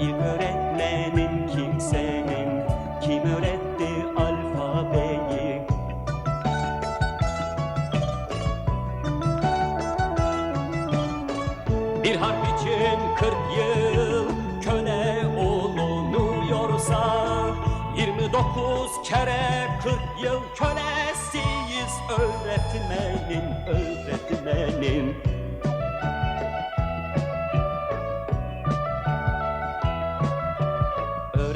İlk öğretmenin kimsenin Kim öğretti alfabeyi? Bir harf için kırk yıl köle olunuyorsa 29 kere 40 yıl kölesiyiz. Öğretmenin, öğretmenin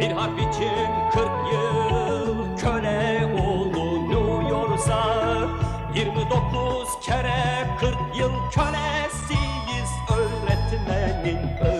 Bir harf için 40 yıl köle olunuyorsa 29 kere 40 yıl kölesiyiz öğretmenin, öğretmenin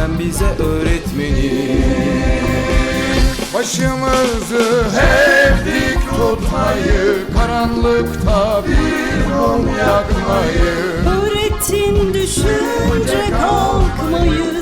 sen bize öğretmenim Başımızı hep dik tutmayı Karanlıkta bir mum yakmayı. Öğretin düşünce kalkmayı.